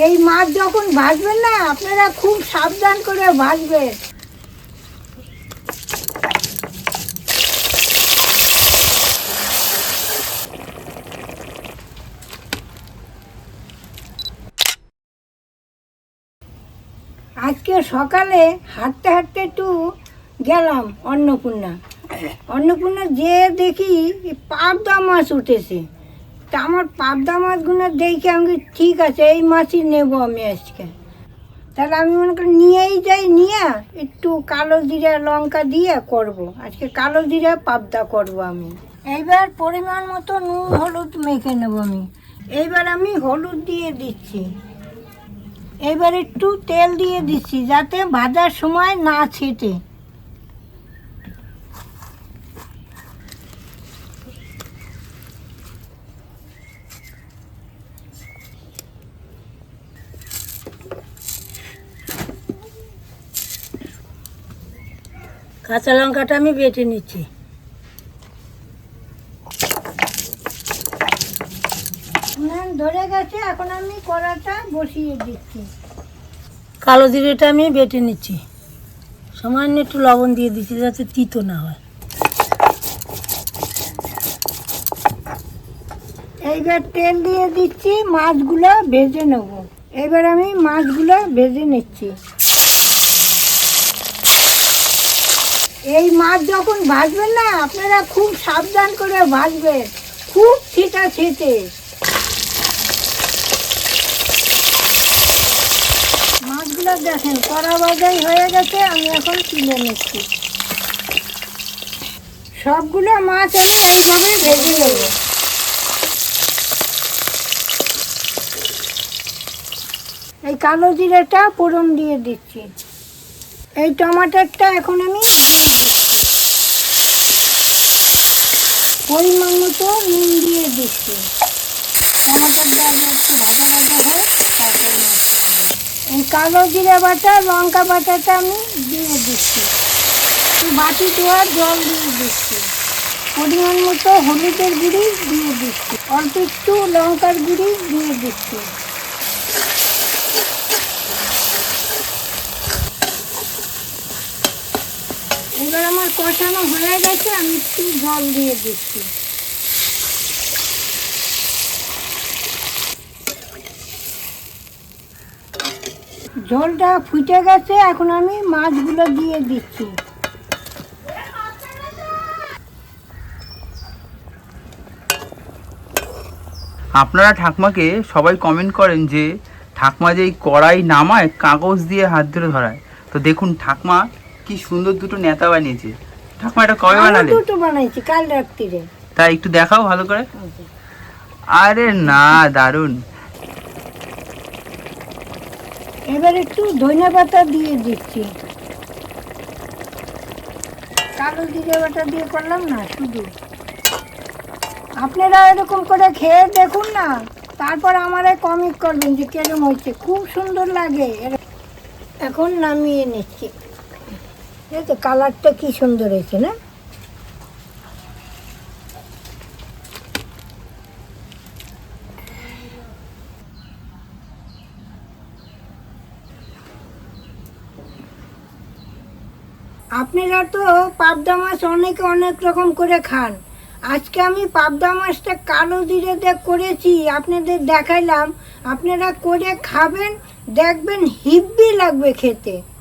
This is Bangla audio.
এই মাছ যখন ভাজবেন না, আপনারা খুব সাবধান করে ভাজবেন। আজকে সকালে হাঁটতে হাঁটতে একটু গেলাম অন্নপূর্ণা। অন্নপূর্ণা যে দেখি পাবদা মাছ উঠেছে। তা আমার পাবদা মাছগুলো দেখে আমি ঠিক আছে, এই মাছই নেব আমি আজকে। তাহলে আমি মনে করি, নিয়েই যাই, নিয়ে একটু কালো জিরা লঙ্কা দিয়ে করব। আজকে কালো জিরা, পাবদা করব আমি। এইবার পরিমাণ মতো নুন, হলুদ মেখে নেব আমি। এইবার আমি হলুদ দিয়ে দিচ্ছি। এবার একটু তেল দিয়ে দিচ্ছি, যাতে ভাজার সময় না ছেটে। কাঁচা লঙ্কাটা আমি বেটে নিচ্ছি। ধরে গেছে এখন আমি কড়াটা বসিয়ে দিচ্ছি। কালো জিরেটা আমি বেটে নিচ্ছি। সামান্য একটু লবণ দিয়ে দিচ্ছি যাতে তিতো না হয়। এইবার তেল দিয়ে দিচ্ছি মাছগুলো ভেজে নেব। এবার আমি মাছগুলো ভেজে নিচ্ছি। এই মাছ যখন ভাজবেন না, আপনারা খুব সাবধান করে ভাজবেন। খুব ছিটা ছিটে। মাছগুলো দেখেন, কড়া বাজাই হয়ে গেছে, আমি এখন তুলে নিচ্ছি। সবগুলো মাছ আমি এইভাবে ভেজে নেব। এই কালো জিরেটা ফোড়ন দিয়ে দিচ্ছি। এই টমাটারটা এখন আমি দিয়ে দিচ্ছি পরিমাণ মতো নুন দিয়ে দিচ্ছি। টমাটারটা আগে একটু ভাজা ভাজা হয় তারপর। এই কালো জিরা বাটা, লঙ্কা বাটাটা আমি দিয়ে দিচ্ছি। বাটি দেওয়ার জল দিয়ে দিচ্ছি। পরিমাণ মতো হলুদের গুঁড়ি দিয়ে দিচ্ছি। অল্প একটু লঙ্কার গুঁড়ি দিয়ে দিচ্ছি এবার আমার কষানো হয়ে গেছে, আমি একটু জল দিয়ে দিচ্ছি। ঝোলটা ফুটে গেছে, এখন আমি মাছগুলো দিয়ে দিচ্ছি। আপনারা ঠাকমাকে সবাই কমেন্ট করেন যে ঠাকমা যে এই কড়াই নামায়, কাগজ দিয়ে হাত ধরে ধরায়। তো দেখুন, ঠাকমা কি সুন্দর দুটো নেতা বানিয়েছে। ঠাকমা এটা কবে বানালে? দুটো বানাইছি কাল রাত্রিরে। তাই একটু দেখাও ভালো করে। আরে না দারুণ। এবার একটু ধনে পাতা দিয়ে দিচ্ছি। কালো জিরে বাটা দিয়ে করলাম না শুধু। আপনারা এরকম করে খেয়ে দেখুন না। তারপর আমারে কমিক করবেন যে কেরম হয়েছে খুব সুন্দর লাগে। এখন নামিয়ে নিচ্ছি। এই তো কালারটা কি সুন্দর হয়েছে, না? আপনারা তো পাবদা মাছ অনেকে অনেক রকম করে খান। আজকে আমি পাবদা মাছটা কালো দিয়ে করেছি, আপনাদের দেখাইলাম। আপনারা করে খাবেন, দেখবেন হিব্বি লাগবে খেতে।